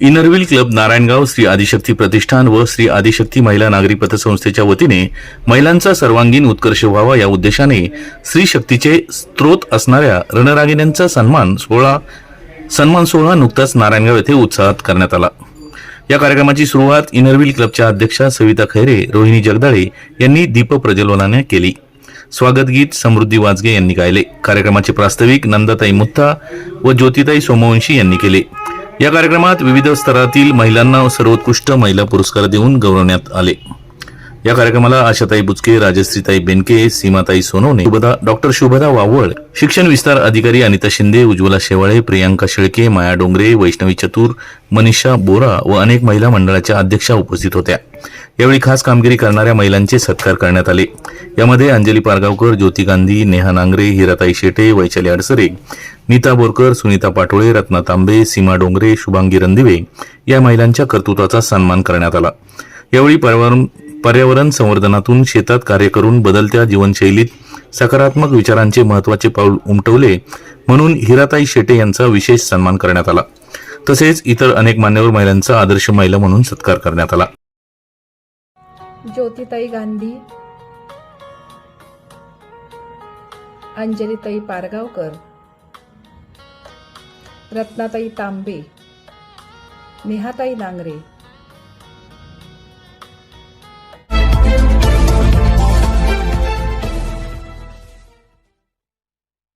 Inner Wheel club Narayangaon Shri Adishakti प्रतिष्ठान व श्री आदिशक्ती महिला नागरी पतसंस्थेच्या वतीने महिलांचा सर्वांगीण उत्कर्ष व्हावा या उद्देशाने श्री शक्तीचे स्त्रोत असणाऱ्या रणरागिण्यांचा सन्मान सोहळा सन्मान सोहळा नुकताच नारायणगाव येथे उत्साहात करण्यात आला. या कार्यक्रमाची सुरुवात इनरविल क्लबच्या अध्यक्षा सविता खैरे रोहिणी जगदाळे यांनी दीप प्रज्वलनाने केली. स्वागत गीत समृद्धी वाजगे यांनी गायले. कार्यक्रमाचे प्रास्ताविक नंदाताई मुत्ता व ज्योतिताई सोमवंशी यांनी केले. या कार्यक्रमात विविध स्तरातील महिलांना सर्वोत्कृष्ट महिला पुरस्कार देऊन गौरवण्यात आले. या कार्यक्रमाला आशाताई बुचके राजश्रीताई बेनके सीमाताई सोनवणे डॉक्टर शुभदा वावळ शिक्षण विस्तार अधिकारी अनिता शिंदे उज्ज्वला शेवाळे प्रियांका शेळके माया डोंगरे वैष्णवी चतुर मनीषा बोरा व अनेक महिला मंडळाच्या अध्यक्षा उपस्थित होत्या. यावेळी खास कामगिरी करणाऱ्या महिलांचे सत्कार करण्यात आले. यामध्ये अंजली पारगावकर ज्योती गांधी नेहा नांगरे हिराताई शेटे वैशाली अडसरे नीता बोरकर सुनीता पाटोळे रत्ना तांबे सीमा डोंगरे शुभांगी रणदिवे या महिलांच्या कर्तृत्वाचा सन्मान करण्यात आला. यावेळी पर्यावरण पर्यावरण संवर्धनातून शेतात कार्य करून बदलत्या जीवनशैलीत सकारात्मक विचारांचे महत्त्वाचे पाऊल उमटवले म्हणून हिराताई शेटे यांचा विशेष सन्मान करण्यात आला. तसेच इतर अनेक मान्यवर महिलांचा आदर्श महिला म्हणून सत्कार करण्यात आला. ज्योतिताई गांधी अंजलीताई पारगावकर रत्नाताई तांबे नेहाताई नांगरे